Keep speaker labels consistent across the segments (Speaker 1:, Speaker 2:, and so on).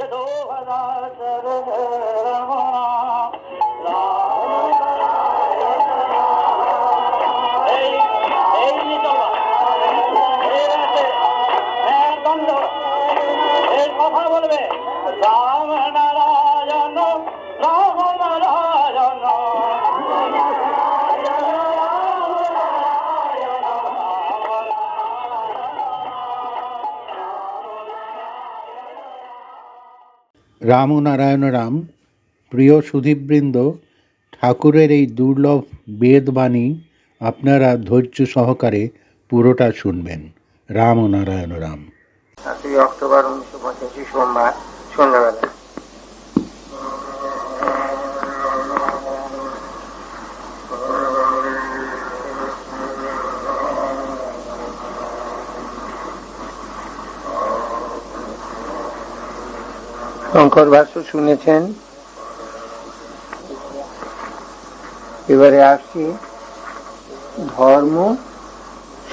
Speaker 1: डोला करण রাম নারায়ণ রাম,
Speaker 2: প্রিয় সুধীবৃন্দ, ঠাকুরের এই দুর্লভ বেদবাণী আপনারা ধৈর্য সহকারে পুরোটা শুনবেন। রাম। নারায়ণ রাম
Speaker 3: অক্টোবর উনিশশো পঁচাশি সোমবার, সন্ধ্যাবেলা। শঙ্কর ভাষ্য শুনেছেন। এবারে আসছি ধর্ম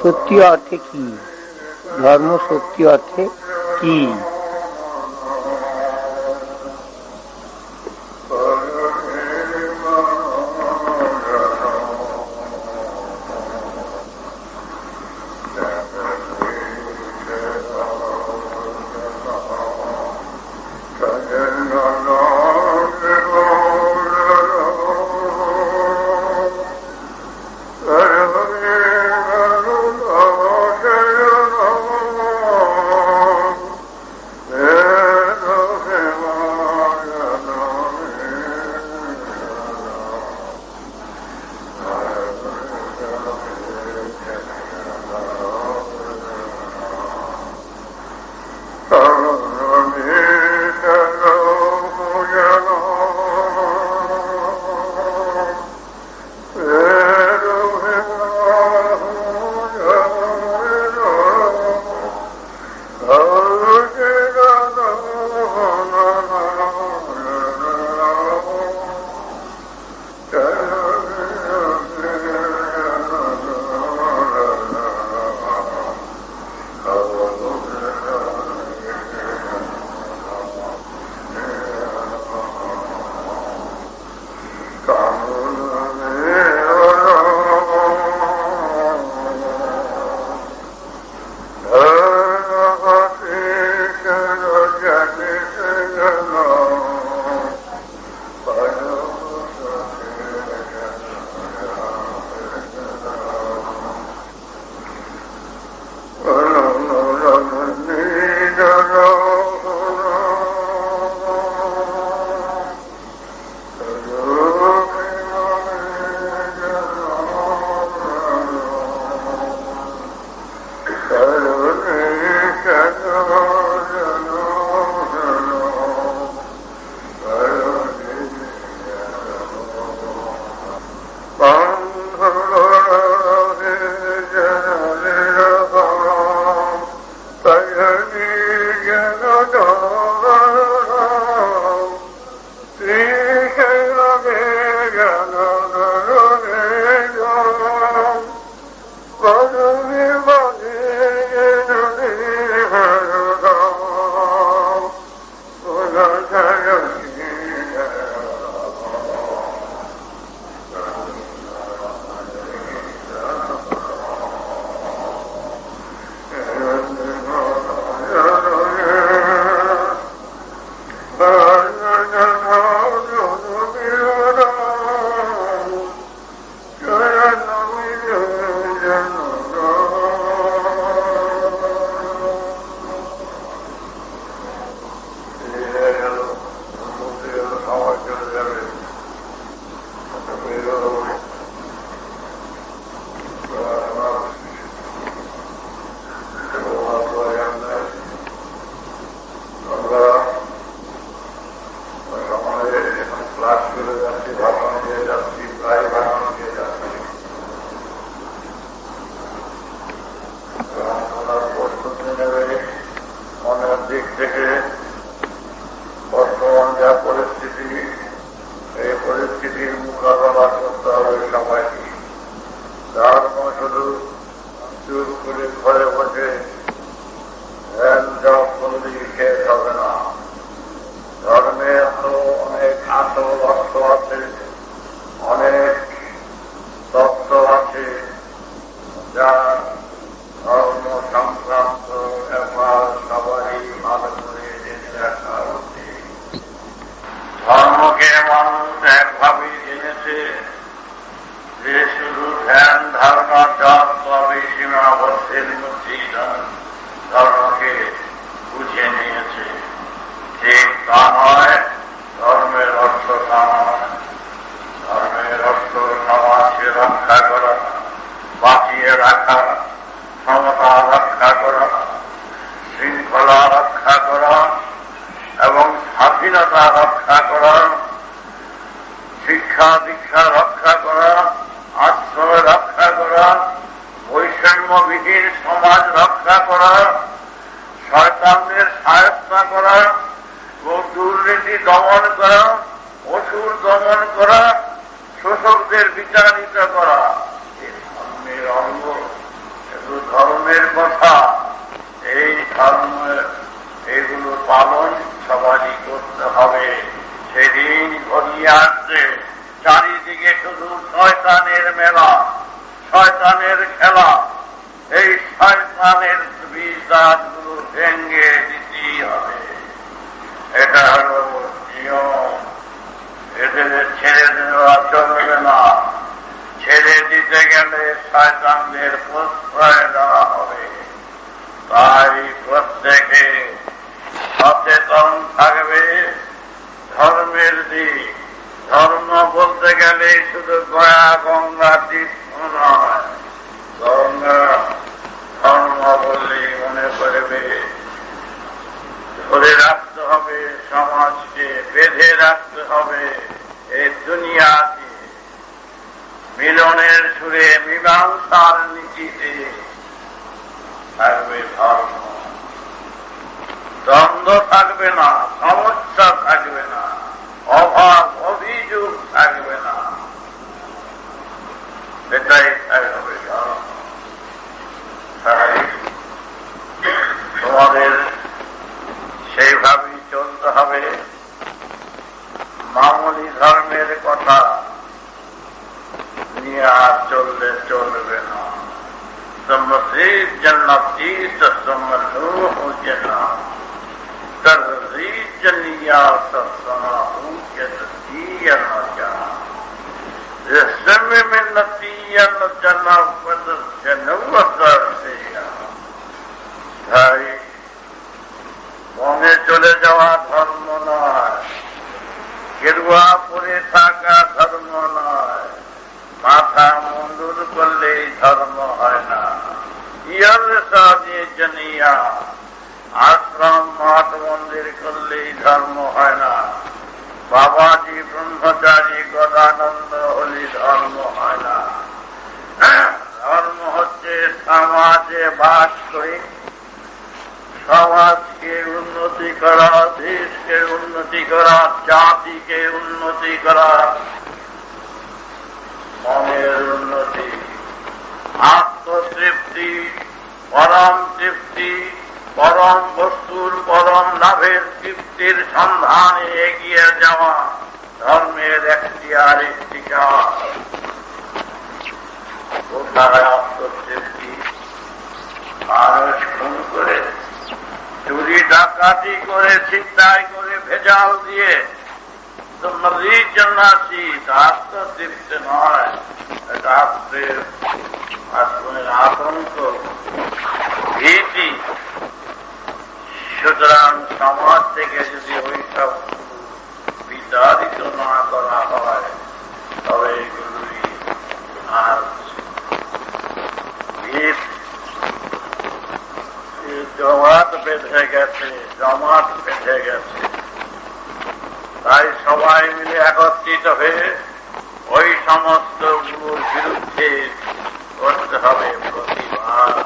Speaker 3: সত্যি অর্থে কি? ধর্ম সত্যি অর্থে কি? ধর্মকে বুঝে নিয়েছে।
Speaker 4: যে ধর্মের অর্থ ধর্মের অর্থ সমাজকে রক্ষা করা, বাঁচিয়ে রাখা, ক্ষমতা রক্ষা করা, শৃঙ্খলা রক্ষা করা, এবং স্বাধীনতা রক্ষা করার করা শয়তানদের সায়স্তা করা এবং দুর্নীতি দমন করা, অসুর দমন করা, শোষকদের বিচারিত করা ধর্মের অঙ্গ এগুলো ধর্মের কথা, এই ধর্ম এগুলো পালন সবারই করতে হবে, সেদিন ঘনিয়ে আসছে, চারিদিকে শুধু শয়তানের মেলা, শয়তানের খেলা। এই শয়তানের বিশ্বাসগুলো ভেঙ্গে দিতেই হবে। এটা হলো নিয়ম। ছেড়ে দেওয়া চলবে না। ছেড়ে দিতে গেলে শয়তানদের প্রশ্রয় দেওয়া হবে। তাই প্রত্যেকে সচেতন থাকবে। ধর্মের দিক। ধর্ম বলতে গেলে শুধু গয়া গঙ্গা তীর্থ নয়। গঙ্গা বললেই মনে করবে ধরে রাখতে হবে সমাজকে, বেঁধে রাখতে হবে এই দুনিয়াকে। মিলনের সুরে মীমাংসার নীতিতে থাকবে ধর্ম। দ্বন্দ্ব থাকবে না, সমস্যা থাকবে না, অভাব, অভিযোগ থাকবে না। এটাই থাকবে ধর্ম। আমাদের সেইভাবেই চলতে হবে মামুলি ধর্মের কথা নিয়ে আর চললে চলবে না تمزید جنتی تسمنوح جنا ترزید جنا جنا سے মনে চলে যাওয়া ধর্ম নয়। গেরুয়া পরে থাকা ধর্ম নয়। মাথা মন্ডুর করলেই ধর্ম হয় না। ইয়ার সাজে জনিয়া আশ্রম, মঠ, মন্দির করলেই ধর্ম হয় না। বাবাজি, ব্রহ্মচারী, গদানন্দ হলি ধর্ম হয় না। ধর্ম হচ্ছে সমাজে বাস করে। সমাজকে উন্নতি করা দেশকে উন্নতি করা জাতিকে উন্নতি করা মনের উন্নতি আত্মতৃপ্তি পরম তৃপ্তি পরম বস্তুর পরম লাভের তৃপ্তির সন্ধানে এগিয়ে যাওয়া ধর্মের একটি আর একটি কাজ কোথায় আত্মতৃপ্তি মানুষ খুন করে চুরি, ডাকাতি করে চিন্তায় করে, ভেজাল দিয়ে। সুতরাং সমাজ থেকে যদি ওইসব বিতাড়িত না করা হয় তবে এগুলি আর ভিত জমাট বেঁধে গেছে, জমাট বেঁধে গেছে। তাই সবাই মিলে একত্রিত হয়ে ওই সমস্তগুলোর বিরুদ্ধে করতে হবে প্রতিবাদ,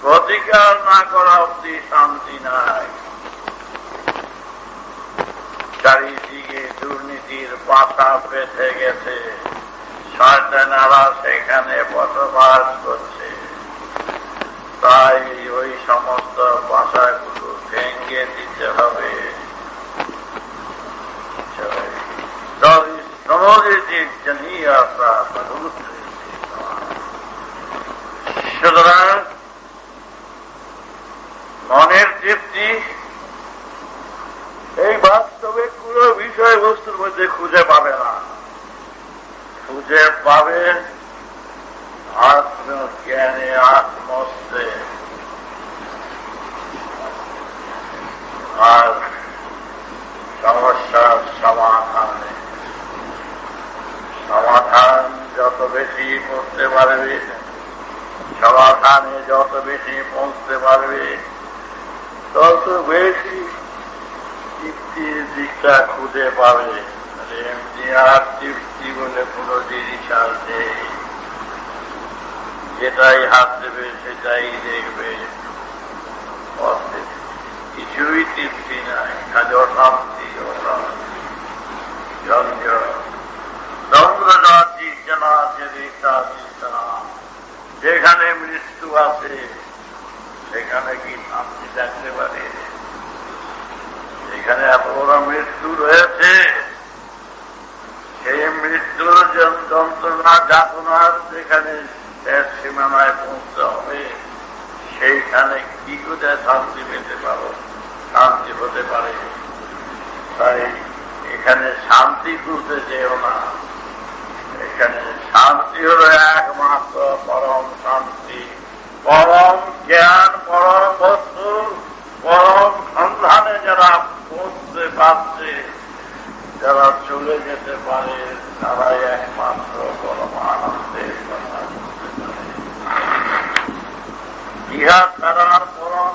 Speaker 4: প্রতিকার। না করা অব্দি শান্তি নাই। চারিদিকে দুর্নীতির পাতা বেঁধে গেছে। শয়তানারা সেখানে বসবাস করছে। সমস্ত বাসাগুলো ভেঙে দিতে হবে। সুতরাং মনের তৃপ্তি এই বাস্তবে কোন বিষয়বস্তুর মধ্যে খুঁজে পাবে না। খুঁজে পাবে আত্মজ্ঞানে আত্মস্তে আর সমস্যার সমাধানে। সমাধান যত বেশি করতে পারবে, সমাধানে যত বেশি পৌঁছতে পারবে, তত বেশি তৃপ্তির দিকটা খুঁজে পাবে। এমনি আর তৃপ্তি বলে কোনো জিনিস আর যেটাই হাত দেবে সেটাই দেখবে। নাই খালি অশান্তি অশান্তি ঝঞ্ঝট চন্দ্রজাতি জানা যেখানে মৃত্যু আছে সেখানে কি শান্তি থাকতে পারে এখানে এত বড় মৃত্যু রয়েছে সেই মৃত্যুর যন- যন্ত্রণা যাতনার যেখানে সীমানায় পৌঁছতে হবে সেইখানে কি করে শান্তি পেতে পারো শান্তি হতে পারে। তাই এখানে শান্তি খুঁজতে যেও না। এখানে শান্তি হল একমাত্র পরম শান্তি। পরম জ্ঞান, পরম বস্তু, পরম সন্ধানে যারা পৌঁছতে পারছে, যারা চলে যেতে পারে, তারাই একমাত্র পরম আনন্দের কথা ইহা তারা পরম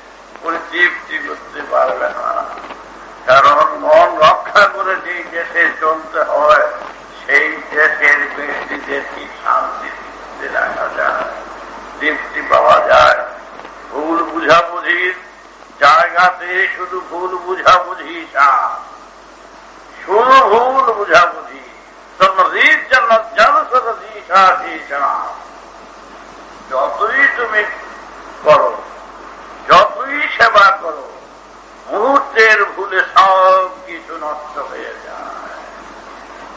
Speaker 4: পরিতৃপ্তি করতে পারবে না। কারণ মন রক্ষা করে যেই দেশে চলতে হয়, সেই দেশের ব্যক্তিদের কি শান্তি তৃপ্তি রাখা যায় তৃপ্তি পাওয়া যায়। ভুল বুঝাবুঝির জায়গাতে শুধু ভুল বুঝাবুঝি চান শুধু ভুল বুঝাবুঝি যতই তুমি করো যতই সেবা করো, মুহূর্তের ভুলে সব কিছু নষ্ট হয়ে যায়।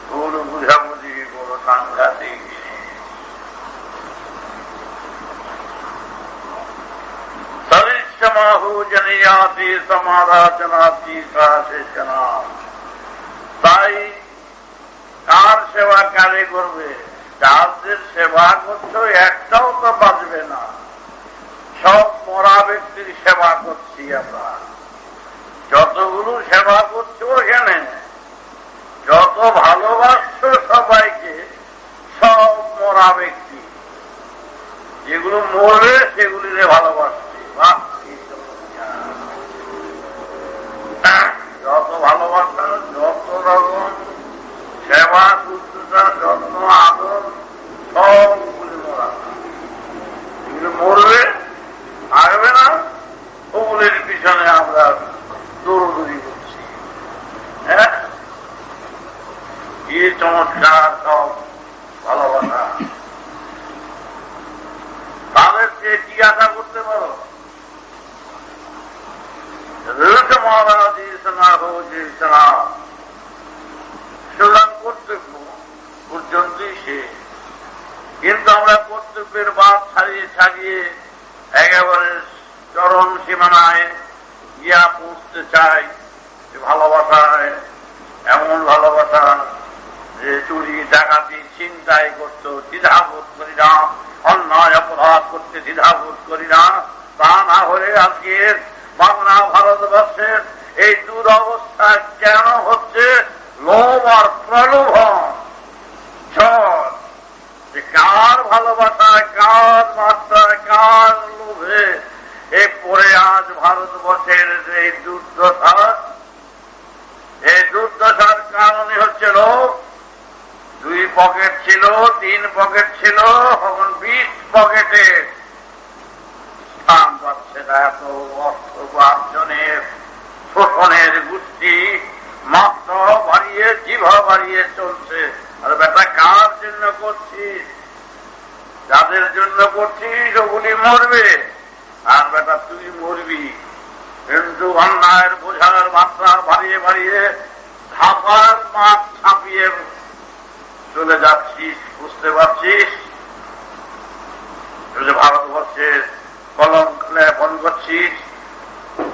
Speaker 4: ভুল বুঝাবুঝি বড় সাংঘাতিক। সরিষ্মাহু জনিয়াতি সমারাচনাতি তাই কার সেবা কারে করবে? যাদের সেবা করছ একটাও তো বাঁচবে না। সব মরা ব্যক্তির সেবা করছি আমরা। যতগুলো সেবা করছ এখানে যত ভালোবাসছো সবাইকে, সব মরা ব্যক্তি যেগুলো মরবে সেগুলিরে ভালোবাসছি। যত ভালোবাসা, যত রকম সেবা শুশ্রূষা যত্ন, আদর সবগুলি মরা এগুলো মরবে থাকবে না ওগুলির পিছনে আমরা দৌড়দৌড়ি করছি হ্যাঁ কি চমৎকার সব ভালোবাসা তাদের চেয়ে কি আশা করতে পারো রুট মহারাজ ইসনা হো যে ইসনা সুতরাং কর্তব্য পর্যন্তই সে কিন্তু আমরা কর্তব্যের বাদ ছাড়িয়ে ছাড়িয়ে একেবারে চরম সীমানায় গিয়া পৌঁছতে চাই যে ভালোবাসায় এমন ভালোবাসা যে চুরি ডাকাতি চিন্তাই করতো দ্বিধাবোধ করি না অন্যায় অপরাধ করতে দ্বিধাবোধ করি না তা না হলে আজকের বাংলা ভারতবর্ষের এই দুরবস্থা কেন হচ্ছে? লোভ আর প্রলোভন। যে কার ভালোবাসায়, কার মাত্রায়, কার লোভে এই পরে আজ ভারতবর্ষের যে দুর্দশা? এই দুর্দশার কারণে হচ্ছে লোভ। দুই পকেট ছিল, তিন পকেট ছিল এখন বিশ পকেটে স্থান পাচ্ছে না এত অর্থ উপার্জনের শোষণের গোষ্ঠী মাত্র বাড়িয়ে জিভা বাড়িয়ে চলছে আর বেটা কার জন্য করছিস যাদের জন্য করছিস ওগুলি মরবে আর বেটা তুই মরবি কিন্তু অন্যায়ের বোঝার মাত্রা বাড়িয়ে বাড়িয়ে ধাপার মাঠ ছাপিয়ে চলে যাচ্ছিস, বুঝতে পারছিস? ভারতবর্ষের কলম ফোন করছিস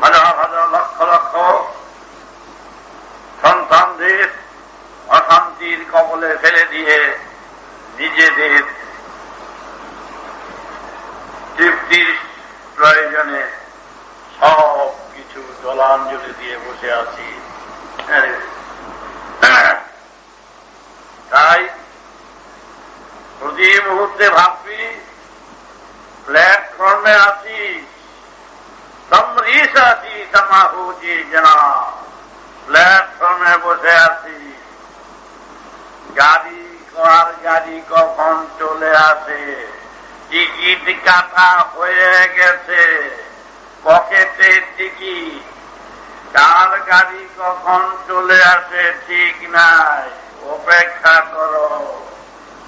Speaker 4: হাজার হাজার লক্ষ লক্ষ সন্তানদের অশান্তির কবলে ফেলে দিয়ে নিজেদের তৃপ্তির প্রয়োজনে সব কিছু জলাঞ্জলি দিয়ে বসে আছি। হ্যাঁ। তাই প্রতি মুহূর্তে ভাববি প্ল্যাটফর্মে আছি। সমরিস আছি সমাহুজি জানা প্ল্যাটফর্মে বসে আছি। গাড়ি কর গাড়ি কখন চলে আসে? টিকিট কাটা হয়ে গেছে। পকেটে টিকিট। কার গাড়ি কখন চলে আসে ঠিক নাই? অপেক্ষা করো।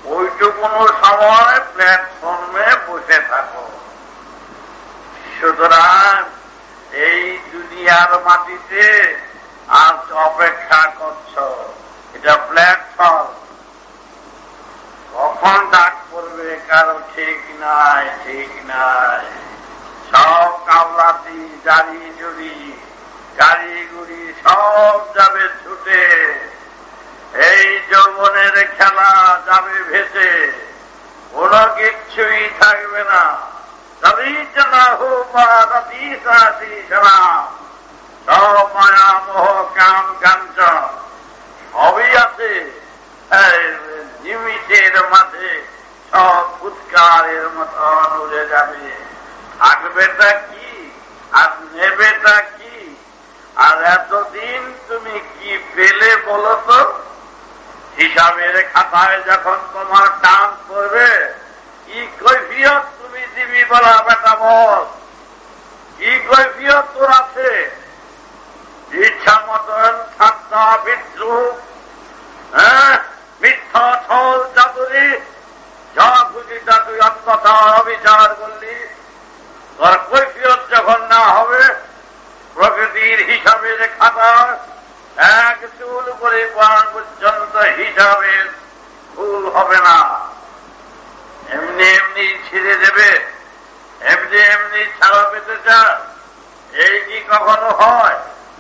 Speaker 4: ওইটুকুনো সময় প্ল্যাটফর্মে বসে থাকো। সুতরাং এই দুনিয়ার মাটিতে আজ অপেক্ষা করছ। এটা প্ল্যাটফর্ম কখন ডাক পড়বে কারও ঠিক নাই ঠিক নাই। সব কামলাতি জারি জুড়ি গাড়ি গুড়ি সব যাবে ছুটে ভেসে কোনো কিচ্ছুই থাকবে না। কাঞ্চন সবই আছে মাঝে, সব ফুৎকারের মতন উড়ে যাবে। থাকবেটা কি? আর নেবেটা কি? আর এতদিন তুমি কি পেলে বলো তো? হিসাবের খাতায় যখন তোমার টান পড়বে, কি কৈফিয়ত তুমি দিবি বলা বেটা বল? কি কৈফিয়ত তোর আছে? ইচ্ছা মতন ঠান্ডা বিদ্রুপ হ্যাঁ মিথ্যা ছল চাতুরি যা খুশি তা তুই অত্যাচার অবিচার করলি। তোর কৈফিয়ত যখন না হবে, প্রকৃতির হিসাবের খাতা এক চুল করে পান পর্যন্ত হিসাবের ভুল হবে না। এমনি এমনি ছেড়ে দেবে, এমনি এমনি ছাড়া পেতে চান এই কি কখনো হয়?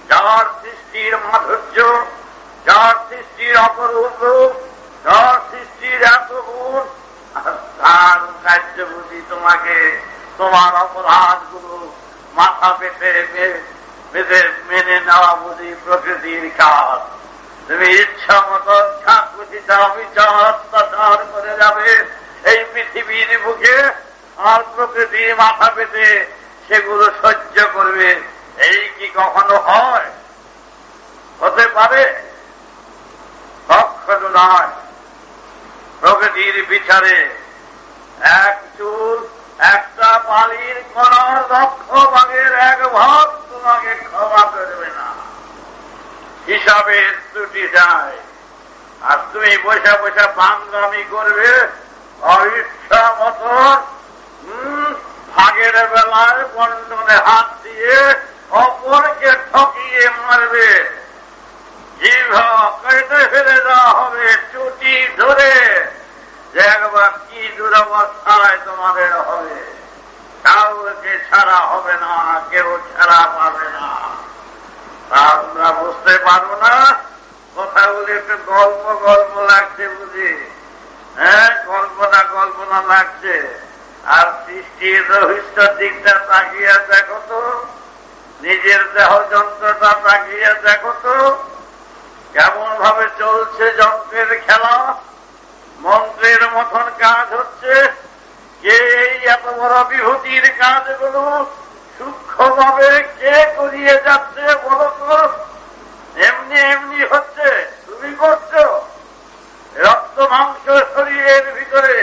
Speaker 4: যার সৃষ্টির মাধুর্য, যার সৃষ্টির অপরূপ রূপ, যার সৃষ্টির এত গুণ তার কার্যবুদ্ধি তোমাকে, তোমার অপরাধগুলো মাথা পেতে মেনে নেওয়া বুঝি প্রকৃতির কাজ। তুমি ইচ্ছা মতো যা খুশি তা অবিচার অত্যাচার করে যাবে। এই পৃথিবীর বুকে আর প্রকৃতির মাথা পেতে সেগুলো সহ্য করবে। এই কি কখনো হয়? হতে পারে। কখনো নয়। প্রকৃতির বিচারে এক চুল, একটা বালির কোন লক্ষ ভাগের এক ভাগ তোমাকে ক্ষমা করবে না। হিসাবের ত্রুটি যায়। আর তুমি বসে বসে বাংলামি করবে অইচ্ছা মতন ভাগের বেলায় বন্টনে হাত দিয়ে অপরকে ঠকিয়ে মারবে। জিভা কেটে ফেলে দেওয়া হবে চুটি ধরে। যে একবার কি দুরবস্থায় তোমাদের হবে, কাউকে ছাড়া হবে না, কেউ ছাড়া পাবে না। আমরা বুঝতে পারব না। কথাগুলি একটু গল্প গল্প লাগছে বুঝি? হ্যাঁ কল্পনা কল্পনা লাগছে। আর সৃষ্টির রহস্য দিকটা তাকিয়ে দেখো তো। নিজের দেহ যন্ত্রটা তাকিয়ে দেখো তো। কেমন ভাবে চলছে যন্ত্রের খেলা? মন্ত্রের মতন কাজ হচ্ছে। কে এই এত বড় বিভূতির কাজ কাজগুলো সূক্ষ্মভাবে কে করিয়ে যাচ্ছে বলো তো? এমনি এমনি হচ্ছে, তুমি করছ? রক্ত মাংস শরীরের ভিতরে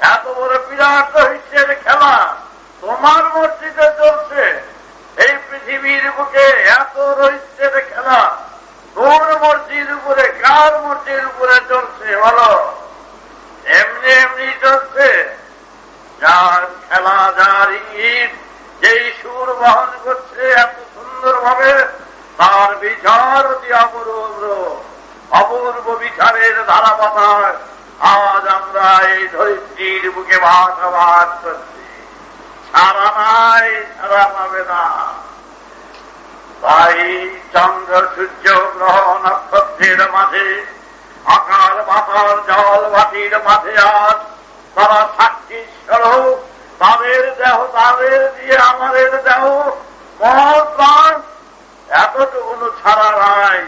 Speaker 4: এত বড় বিরাট রহস্যের খেলা তোমার মসজিদে চলছে এই পৃথিবীর বুকে এত রহস্যের খেলা তোর মসজিদ উপরে কার মসজিদ উপরে চলছে বলো এমনি এমনি চলছে যার খেলা যার ইঙ্গিত যেই সুর বহন করছে এত সুন্দর ভাবে তার বিচার অতি অপূর্ব অপূর্ব বিচারের ধারাবাতার আজ আমরা এই ধরিত্রীর বুকে বাসাবাস করছি সারা নাই সারা পাবে না তাই চন্দ্র সূর্য গ্রহ নক্ষত্রের মাঝে আকার বাতার জল বাতির মাঝে আজ, তারা সাক্ষী স্বরূপ, তাদের দেহ, তাদের দিয়ে আমাদের দেহ মহৎ প্রাণ এতটুকুন ছাড়া নাই।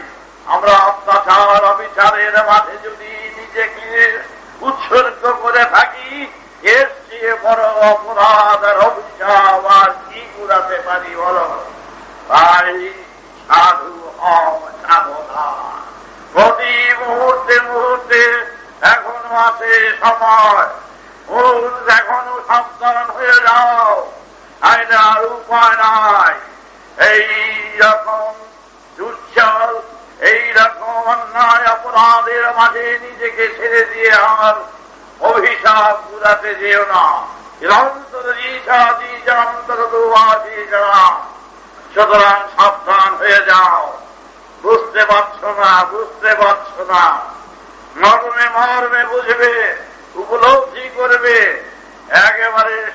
Speaker 4: আমরা অত্যাচার, অবিচারের মাঝে যদি নিজেকে উৎসর্গ করে থাকি এর চেয়ে বড় অপরাধ আর অভিশাপ কি কুড়াতে পারি বলো তাই সাধু প্রতি মুহূর্তে মুহূর্তে এখনও আছে সময় এখনও সাবধান হয়ে যাও আইনে আর উপায় নাই এই রকম দুশ্চল এই রকম অন্যায় অপরাধের মাঝে নিজেকে ছেড়ে দিয়ে আর অভিশাপ গুলাতে যেও না। সুতরাং সাবধান হয়ে যাও। বুঝতে পারছ না, বুঝতে পারছ না। মর্মে মর্মে বুঝবে, উপলব্ধি করবে। একেবারে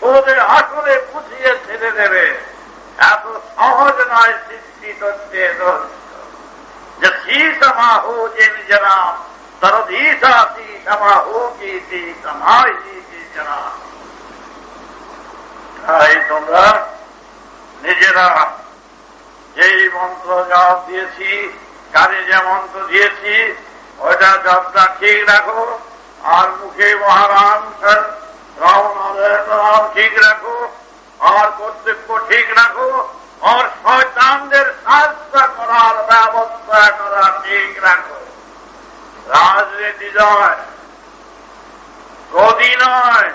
Speaker 4: সোজে আসলে বুঝিয়ে ছেড়ে দেবে। এত সহজ নয় সৃষ্টি তত্ত্বে যে সি সমা যে নিজরা তাই তোমরা নিজেরা যেই মন্ত্র জবাব দিয়েছি, কানে যে মন্ত্র দিয়েছি ওইটা জবটা ঠিক রাখো, আর মুখে মহারাম রাম ঠিক রাখো আমার কর্তব্য ঠিক রাখো আমার শয়তানদের সাহায্য করার ব্যবস্থা করা ঠিক রাখো। রাজনীতি নয়, গদি নয়,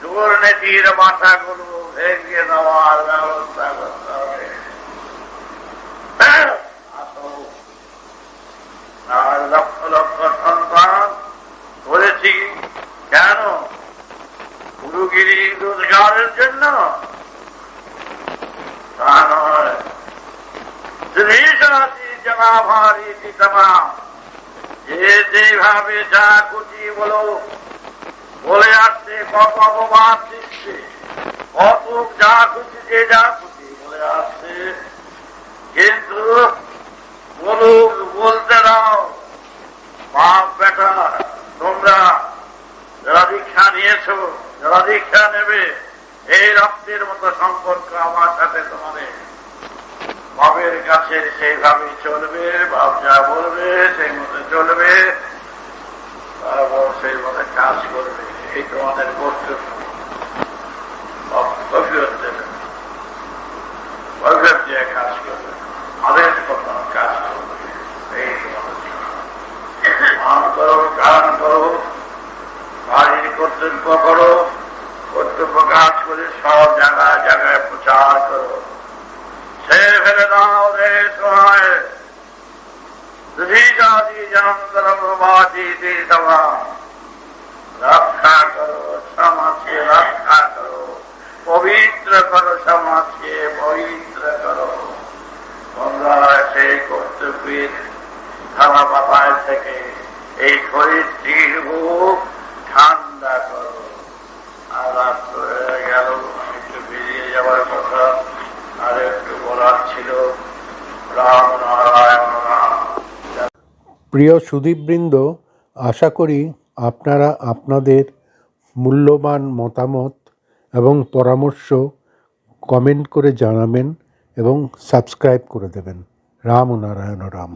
Speaker 4: দুর্নীতির বাসাগুলো ভেঙে দেওয়ার ব্যবস্থা করতে হবে। আর লক্ষ লক্ষ সন্তান করেছি। কেন? গুরুগিরি রোজগারের জন্য। তা নয়। জমা ভারী পিতামা যে যেভাবে যা খুশি বলো, বলে আসছে, কত অপবাদ দিচ্ছে। কত যা খুশি, যে যা খুশি, বলে আসছে। কিন্তু বলুক বলতে দাও, বাপ বেটা, তোমরা যারা দীক্ষা নিয়েছ, যারা দীক্ষা নেবে, এই রক্তের মতো সম্পর্ক আমার সাথে তোমাদের। বাবের কাছে সেইভাবেই চলবে, বাপ যা বলবে, সেই মতো চলবে। সেই মতো কাজ করবে। এই তোমাদের কর্তব্য কফিয়ত দেবে কফিয়ত দিয়ে কাজ করবে আদেশ কথা কাজ করবে। এই তোমাদের মান করো, গান করো বাড়ির কর্তব্য করো কর্তব্য কাজ করে সব জায়গায় জায়গায় প্রচার করো। সে ফেলে দাও রে সময় জাতি জনন্তর প্রবাসী দেওয়া রক্ষা করো সমাজকে, রক্ষা পবিত্র করো সমাজকে, পবিত্র করো। তোমরা সেই কর্তব্যের ধারা পাতায় থেকে এই শরীরটির বুক ঠান্ডা করো। আর রাত হয়ে গেল, একটু বেরিয়ে যাওয়ার কথা আর একটু বলার ছিল। রাম
Speaker 2: প্রিয় সুদীপবৃন্দ, আশা করি আপনারা আপনাদের মূল্যবান মতামত এবং পরামর্শ কমেন্ট করে জানাবেন এবং সাবস্ক্রাইব করে দেবেন। রাম নারায়ণ রাম।